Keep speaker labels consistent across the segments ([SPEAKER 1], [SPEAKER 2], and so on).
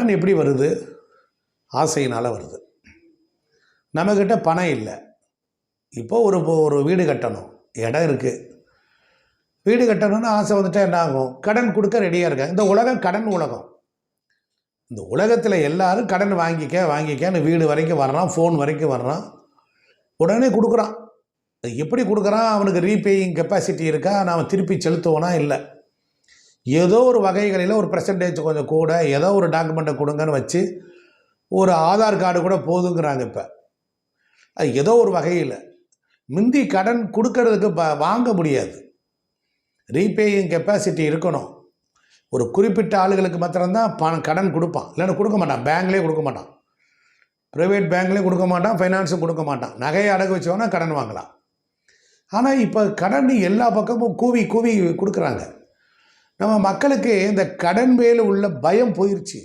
[SPEAKER 1] கடன் எப்படி வருது? ஆசையினால் வருது. நம்மக்கிட்ட பணம் இல்லை. இப்போ ஒரு ஒரு வீடு கட்டணும். இடம் இருக்குது வீடு கட்டணும்னு ஆசை வந்துட்டால் என்ன ஆகும்? கடன் கொடுக்க ரெடியாக இருக்காங்க இந்த உலகம் கடன் உலகம். இந்த உலகத்தில் எல்லோரும் கடன் வாங்கிக்க வாங்கிக்கன்னு வீடு வரைக்கும் வர்றான் ஃபோன் வரைக்கும் வர்றான். உடனே கொடுக்குறான். எப்படி கொடுக்குறான்? அவனுக்கு ரீபேயிங் கெப்பாசிட்டி இருக்கா? நாம் திருப்பி செலுத்துவோனா? இல்லை. ஏதோ ஒரு வகைகளில் ஒரு பர்சன்டேஜ் கொஞ்சம் கூட ஏதோ ஒரு டாக்குமெண்ட்டை கொடுங்கன்னு வச்சு ஒரு ஆதார் கார்டு கூட போதுங்கிறாங்க இப்போ. அது ஏதோ ஒரு வகையில். முந்தி கடன் கொடுக்கறதுக்கு ப வாங்க முடியாது. ரீபேயிங் கெப்பாசிட்டி இருக்கணும். ஒரு குறிப்பிட்ட ஆளுகளுக்கு மாத்திரம்தான் பணம் கடன் கொடுப்பான். இல்லைன்னா கொடுக்க மாட்டான். பேங்க்லேயே கொடுக்க மாட்டான். ப்ரைவேட் பேங்க்லேயும் கொடுக்க மாட்டான். ஃபைனான்ஸும் கொடுக்க மாட்டான். நகையை அடகு வச்சோன்னா கடன் வாங்கலாம். ஆனால் இப்போ கடன் எல்லா பக்கமும் கூவி கூவி கொடுக்குறாங்க. நம்ம மக்களுக்கு இந்த கடன் மேல் உள்ள பயம் போயிடுச்சு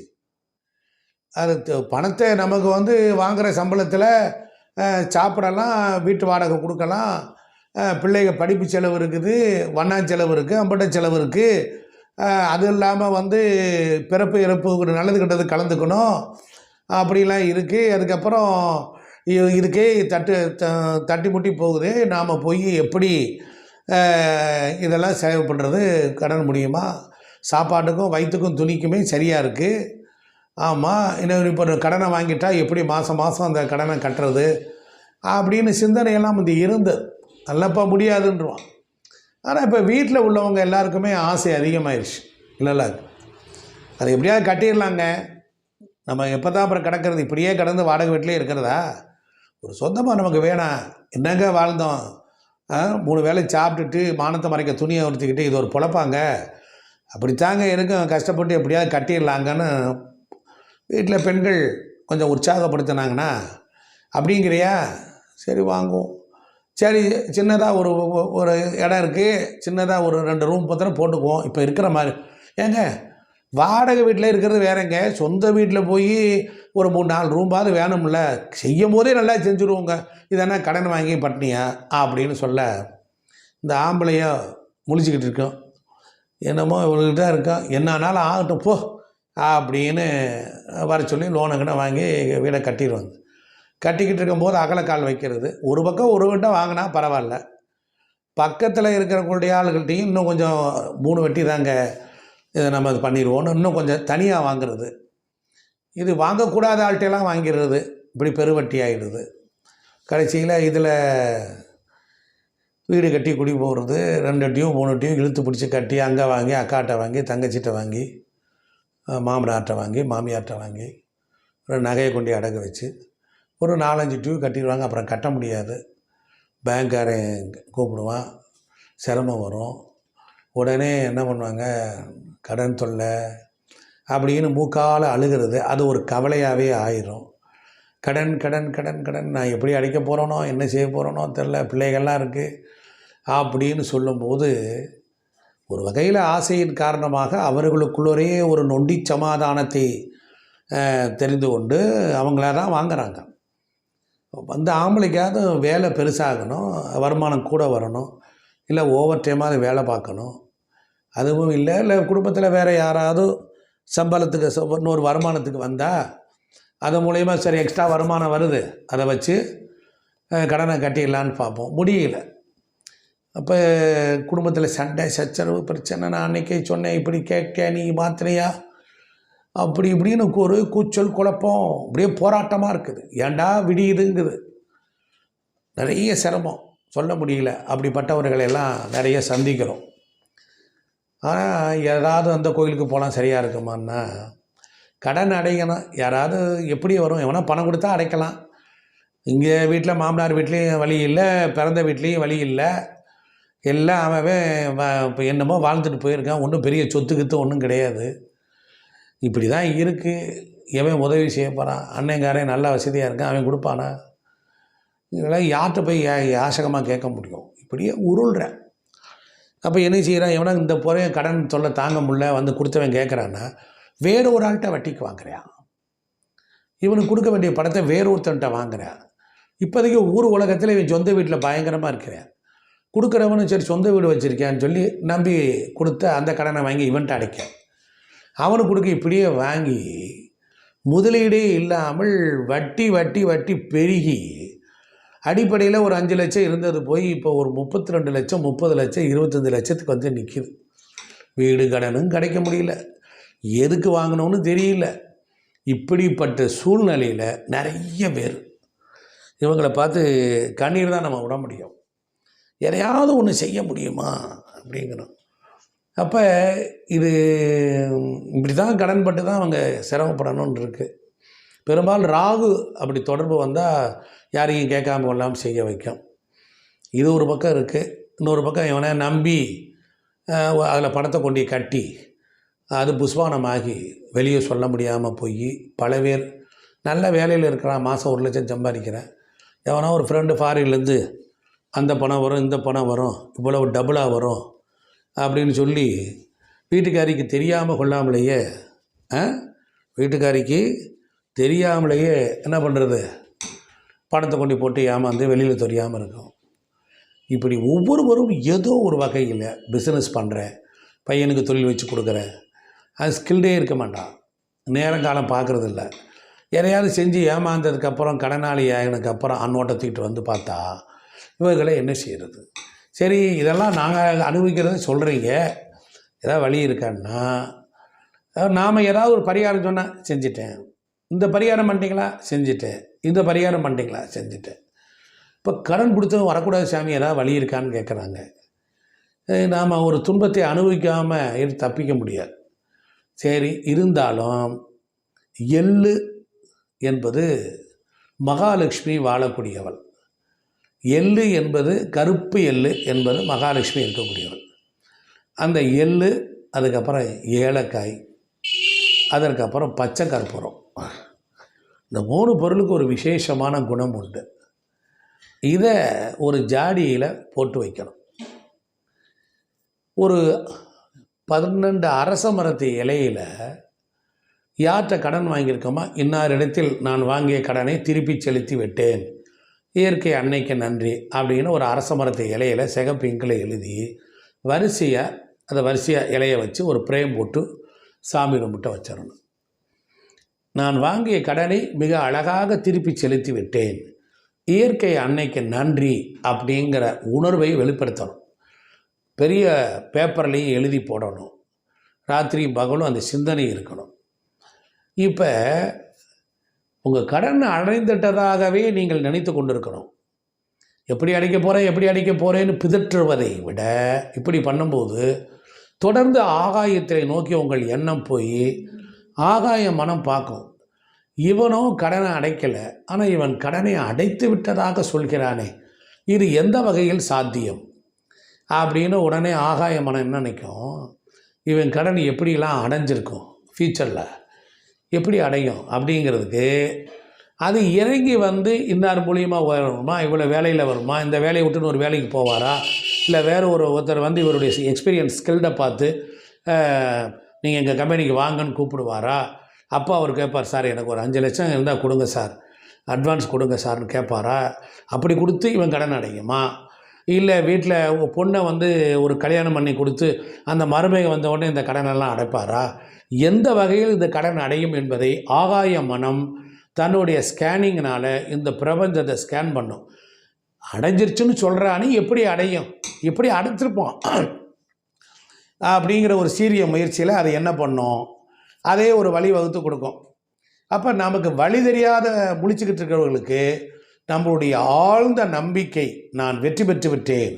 [SPEAKER 1] அது பணத்தை நமக்கு வந்து வாங்குகிற சம்பளத்தில் சாப்பிடலாம் வீட்டு வாடகை கொடுக்கலாம் பிள்ளைங்க படிப்பு செலவு இருக்குது வண்ணா செலவு இருக்குது அம்பட்ட செலவு இருக்குது அது இல்லாமல் வந்து பிறப்பு இறப்பு நல்லது கெட்டது கலந்துக்கணும். அப்படிலாம் இருக்குது அதுக்கப்புறம் இதுக்கே தட்டு த- தட்டி முட்டி போகுது. நாம் போய் எப்படி இதெல்லாம் செலவு பண்ணுறது கடன் முடியுமா சாப்பாட்டுக்கும் வயிற்றுக்கும் துணிக்குமே சரியாக இருக்குது ஆமாம் இன்னும் இப்போ ஒரு கடனை வாங்கிட்டால் எப்படி மாதம் மாதம் அந்த கடனை கட்டுறது? அப்படின்னு சிந்தனையெல்லாம் இது இருந்து நல்லப்பா முடியாதுன்றான் ஆனால் இப்போ வீட்டில் உள்ளவங்க எல்லாருக்குமே ஆசை அதிகமாயிருச்சு. இல்லைல்ல அது எப்படியாவது கட்டிடலாங்க. நம்ம எப்போ தான் அப்புறம் கிடக்கிறது? இப்படியே கிடந்து வாடகை வீட்டிலே இருக்கிறதா? ஒரு சொந்தமாக நமக்கு வேணாம். என்னங்க வாழ்ந்தோம்? மூணு வேளை சாப்பிட்டுட்டு மானத்தை மறைக்க துணியை உடுத்திக்கிட்டு இது ஒரு பொழப்பாங்க. அப்படித்தாங்க எனக்கும் கஷ்டப்பட்டு எப்படியாவது கட்டிடலாங்கன்னு வீட்டில் பெண்கள் கொஞ்சம் உற்சாகப்படுத்தினாங்கன்னா அப்படிங்கிறியா? சரி வாங்குவோம். சரி சின்னதாக ஒரு ஒரு- ஒரு இடம் இருக்குது சின்னதாக ஒரு ரெண்டு ரூம் பத்திரம் போட்டுக்குவோம். இப்போ இருக்கிற மாதிரி. ஏங்க வாடகை வீட்டில் இருக்கிறது வேறங்க. சொந்த வீட்டில் போய் ஒரு மூணு நாலு ரூம்பாவது வேணும்ல. செய்யும் போதே நல்லா செஞ்சுருவோங்க. இதென்ன கடன் வாங்கி பட்டினியா அப்படின்னு சொல்ல இந்த ஆம்பளையோ முழிச்சிக்கிட்டு இருக்கோம். என்னமோ இவங்கள்ட்ட இருக்கோம். என்ன ஆனாலும் ஆகட்டும் போ அப்படின்னு வர சொல்லி லோனை கிட்ட வாங்கி வீடை கட்டிடுவாங்க. கட்டிக்கிட்டு இருக்கும்போது அகலக்கால் வைக்கிறது. ஒரு பக்கம் ஒரு வீட்டை வாங்கினா பரவாயில்ல. பக்கத்தில் இருக்கிறவங்களுடைய ஆளுகள்கிட்டையும் இன்னும் கொஞ்சம் மூணு வெட்டி தாங்க. இதை நம்ம இது பண்ணிடுவோம்னு இன்னும் கொஞ்சம் தனியாக வாங்குறது. இது வாங்கக்கூடாத ஆள்கிட்டலாம் வாங்கிடுறது. இப்படி பெருவட்டி ஆகிடுது கடைசியில் இதில் வீடு கட்டி குடி போகிறது ரெண்டு டியூ மூணு டியூ இழுத்து பிடிச்சி கட்டி அங்கே வாங்கி அக்காட்ட வாங்கி தங்கச்சிட்ட வாங்கி மாமனார்கிட்ட வாங்கி மாமியார்கிட்ட வாங்கி ஒரு நகையை கொண்டு அடகு வச்சு ஒரு நாலஞ்சு டியூ கட்டிடுவாங்க. அப்புறம் கட்ட முடியாது. பேங்க்காரன் கூப்பிடுவான். சிரமம் வரும். உடனே என்ன பண்ணுவாங்க? கடன் தொல்லை அப்படின்னு மூக்கால் அழுகிறது. அது ஒரு கவலையாகவே ஆயிரும். கடன் கடன் கடன் கடன். நான் எப்படி அடைக்க போகிறோனோ என்ன செய்ய போகிறோனோ தெரில பிள்ளைகள்லாம் இருக்குது அப்படின்னு சொல்லும்போது ஒரு வகையில் ஆசையின் காரணமாக அவர்களுக்குள்ளரே ஒரு நொண்டி சமாதானத்தை தெரிந்து கொண்டு அவங்கள தான் வாங்குறாங்க. அந்த ஆம்பளைக்காவது வேலை பெருசாகணும் வருமானம் கூட வரணும் இல்லை ஓவர் டைமாக வேலை பார்க்கணும். அதுவும் இல்லை இல்லை குடும்பத்தில் வேறு யாராவது சம்பளத்துக்கு ச- இன்னொரு வருமானத்துக்கு வந்தால் அது மூலயமா சரி எக்ஸ்ட்ரா வருமானம் வருது. அதை வச்சு கடனை கட்டிடலான்னு பார்ப்போம். முடியல. அப்போ குடும்பத்தில் சண்டை சச்சரவு பிரச்சனை நான் அன்னைக்கே சொன்னேன் இப்படி கேட்க நீ மாத்திரையா? அப்படி இப்படின்னு ஒரு கூச்சல் குழப்பம் அப்படியே போராட்டமாக இருக்குது. ஏன்டா விடியுதுங்குது. நிறைய சிரமம். சொல்ல முடியல. அப்படிப்பட்டவர்களை எல்லாம் நிறைய சந்திக்கிறோம். ஆனால் யாராவது அந்த கோயிலுக்கு போகலாம் சரியாக இருக்குமான்னா கடன் அடைக்கணும். யாராவது எப்படி வரும்? எவனா பணம் கொடுத்தா அடைக்கலாம். இங்கே வீட்டில் மாமனார் வீட்லேயும் வழி இல்லை பிறந்த வீட்லேயும் வழி இல்லை. எல்லாம் அவன் இப்போ என்னமோ வாழ்ந்துட்டு போயிருக்கான். ஒன்றும் பெரிய சொத்து ஒன்றும் கிடையாது. இப்படி தான் இருக்குது எவன் உதவி செய்ய போகிறான் அண்ணங்காரன் நல்ல வசதியாக இருக்கான். அவன் கொடுப்பானா? இதெல்லாம் யார்கிட்ட போய் யா- யாசகமாக கேட்க முடியும்? இப்படியே உருள்றேன். அப்போ என்ன செய்கிறான் எவனா இந்த புறைய கடன் தொல்லை தாங்க முடியல வந்து கொடுத்தவன் கேட்குறான்னா வேற ஒரு ஆள்கிட்ட வட்டிக்கு வாங்குறான் இவனுக்கு கொடுக்க வேண்டிய பணத்தை வேற ஒருத்தன்ட்ட வாங்குறான் இப்போதைக்கு ஊர் உலகத்தில் இவன் சொந்த வீட்டில் பயங்கரமாக இருக்கிறான். கொடுக்குறவனும் சரி சொந்த வீடு வச்சுருக்கேன்னு சொல்லி நம்பி கொடுத்த அந்த கடனை வாங்கி இவன்ட்ட அடைக்க அவனுக்கு கொடுக்க இப்படியே வாங்கி முதலீடே இல்லாமல் வட்டி வட்டி வட்டி பெருகி அடிப்படையில் ஒரு அஞ்சு லட்சம் இருந்தது போய் இப்போ ஒரு முப்பத்தி ரெண்டு லட்சம் முப்பது லட்சம் இருபத்தஞ்சி லட்சத்துக்கு வந்து நிற்கிது வீடு கடனும் கிடைக்க முடியல. எதுக்கு வாங்கணும்னு தெரியல. இப்படிப்பட்ட சூழ்நிலையில் நிறைய பேர் இவங்களை பார்த்து கண்ணீர் தான் நம்ம விட முடியும். எதையாவது ஒன்று செய்ய முடியுமா அப்படிங்கிறோம். அப்போ இது இப்படி தான் கடன்பட்டு தான் அவங்க சிரமப்படணும்னு இருக்குது பெரும்பாலும் ராகு அப்படி தொடர்பு வந்தால் யாரையும் கேட்காம கொள்ளாமல் செய்ய வைக்கும். இது ஒரு பக்கம் இருக்குது இன்னொரு பக்கம் இவனை நம்பி அதில் பணத்தை கொண்டு கட்டி அது புஷ்வானமாகி வெளியே சொல்ல முடியாமல் போய் பல பேர் நல்ல வேலையில் இருக்கிறான். மாதம் ஒரு லட்சம் சம்பாதிக்கிறேன். எவனோ ஒரு ஃப்ரெண்டு ஃபாரின்லேருந்து அந்த பணம் வரும் இந்த பணம் வரும் இவ்வளவு டபுளாக வரும் அப்படின்னு சொல்லி வீட்டுக்காரிக்கு தெரியாமல் கொள்ளாமலேயே வீட்டுக்காரிக்கு தெரியாமலேயே என்ன பண்ணுறது? பணத்தை கொண்டு போட்டு ஏமாந்து வெளியில் தெரியாமல் இருக்கும். இப்படி ஒவ்வொருவரும் ஏதோ ஒரு வகையில் பிஸ்னஸ் பண்ணுறேன் பையனுக்கு தொழில் வச்சு கொடுக்குறேன். அது ஸ்கில்டே இருக்க மாட்டான். நேரங்காலம் பார்க்குறது இல்லை எதையாவது செஞ்சு ஏமாந்ததுக்கப்புறம் கடனாளி ஆகினதுக்கப்புறம் அன்னோட்டை தூக்கிட்டு வந்து பார்த்தா இவர்களை என்ன செய்கிறது சரி இதெல்லாம் நாங்கள் அனுபவிக்கிறத சொல்கிறீங்க ஏதாவது வழி இருக்கான்னா நாம் ஏதாவது ஒரு பரிகாரம் சொன்னால் செஞ்சிட்டேன். இந்த பரிகாரம் பண்ணிட்டீங்களா? செஞ்சுட்டேன். இந்த பரிகாரம் பண்ணிட்டீங்களா? செஞ்சுட்டேன். இப்போ கடன் கொடுத்தவங்க வரக்கூடாது சாமி ஏதாவது வழி இருக்கான்னு கேட்குறாங்க நாம் ஒரு துன்பத்தை அனுபவிக்காமல் தப்பிக்க முடியாது. சரி இருந்தாலும் எள்ளு என்பது மகாலட்சுமி வாழக்கூடியவள். எள்ளு என்பது கருப்பு எள்ளு என்பது மகாலட்சுமி இருக்கக்கூடியவள். அந்த எள்ளு அதுக்கப்புறம் ஏலக்காய் அதற்கப்புறம் பச்சை கற்பூரம். இந்த மூணு பொருளுக்கு ஒரு விசேஷமான குணம் உண்டு. இதை ஒரு ஜாடியில் போட்டு வைக்கணும். ஒரு பன்னெண்டு அரச மரத்து இலையில் யார்கிட்ட கடன் வாங்கியிருக்கோமா இன்னாரிடத்தில் நான் வாங்கிய கடனை திருப்பி செலுத்தி விட்டேன். இயற்கை அன்னைக்கு நன்றி அப்படின்னு ஒரு அரச மரத்து இலையில் சிகப்பிங்கில் எழுதி வரிசையாக அதை வரிசையாக இலையை வச்சு ஒரு பிரேம் போட்டு சாமி கும்பிட்ட வச்சிடணும். நான் வாங்கிய கடனை மிக அழகாக திருப்பி செலுத்தி விட்டேன். இயற்கை அன்னைக்கு நன்றி அப்படிங்கிற உணர்வை வெளிப்படுத்தணும். பெரிய பேப்பர்லேயும் எழுதி போடணும். ராத்திரி பகலும் அந்த சிந்தனை இருக்கணும். இப்போ உங்கள் கடன் அடைந்துட்டதாகவே நீங்கள் நினைத்து கொண்டிருக்கணும். எப்படி அடைக்க போகிறேன் எப்படி அடைக்க போகிறேன்னு பிதற்றுவதை விட இப்படி பண்ணும்போது தொடர்ந்து ஆகாயத்தை நோக்கி உங்கள் எண்ணம் போய் ஆகாய மனம் பார்க்கும். இவனும் கடனை அடைக்கலை ஆனால் இவன் கடனை அடைத்து விட்டதாக சொல்கிறானே இது எந்த வகையில் சாத்தியம்? அப்படின்னு உடனே ஆகாய மனம் என்ன நினைக்கும்? இவன் கடன் எப்படிலாம் அடைஞ்சிருக்கும்? ஃப்யூச்சரில் எப்படி அடையும்? அப்படிங்கிறதுக்கு அது இறங்கி வந்து இன்னார் மூலியமாக வருமா? இவ்வளோ வேலையில் வருமா? இந்த வேலையை விட்டுன்னு ஒரு வேலைக்கு போவாரா? இல்லை வேறு ஒரு ஒருத்தர் வந்து இவருடைய எக்ஸ்பீரியன்ஸ் ஸ்கில்டை பார்த்து நீங்கள் எங்கள் கம்பெனிக்கு வாங்கன்னு கூப்பிடுவாரா? அப்பா அவர் கேட்பார் சார் எனக்கு ஒரு அஞ்சு லட்சம் இருந்தால் கொடுங்க சார். அட்வான்ஸ் கொடுங்க சார்னு கேட்பாரா? அப்படி கொடுத்து இவன் கடன் அடையுமா? இல்லை வீட்டில் பொண்ணை வந்து ஒரு கல்யாணம் பண்ணி கொடுத்து அந்த மருமக வந்த உடனே இந்த கடனெல்லாம் அடைப்பாரா? எந்த வகையில் இந்த கடன் அடையும் என்பதை ஆகாய மனம் தன்னுடைய ஸ்கேனிங்னால் இந்த பிரபஞ்சத்தை ஸ்கேன் பண்ணும். அடைஞ்சிருச்சுன்னு சொல்கிறானே எப்படி அடையும்? எப்படி அடைச்சிருப்போம் அப்படிங்கிற ஒரு சீரிய முயற்சியில் அது என்ன பண்ணும்? அதே ஒரு வழி வகுத்து கொடுக்கும். அப்போ நமக்கு வழி தெரியாத முழிச்சுக்கிட்டு இருக்கிறவர்களுக்கு நம்மளுடைய ஆழ்ந்த நம்பிக்கை நான் வெற்றி பெற்று விட்டேன்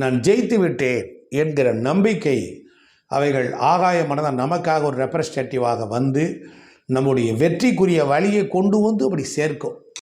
[SPEAKER 1] நான் ஜெயித்து விட்டேன் என்கிற நம்பிக்கை அவைகள் ஆகாய மனதாக நமக்காக ஒரு ரெப்ரஸன்டேட்டிவாக வந்து நம்முடைய வெற்றிக்குரிய வழியை கொண்டு வந்து அப்படி சேர்க்கும்.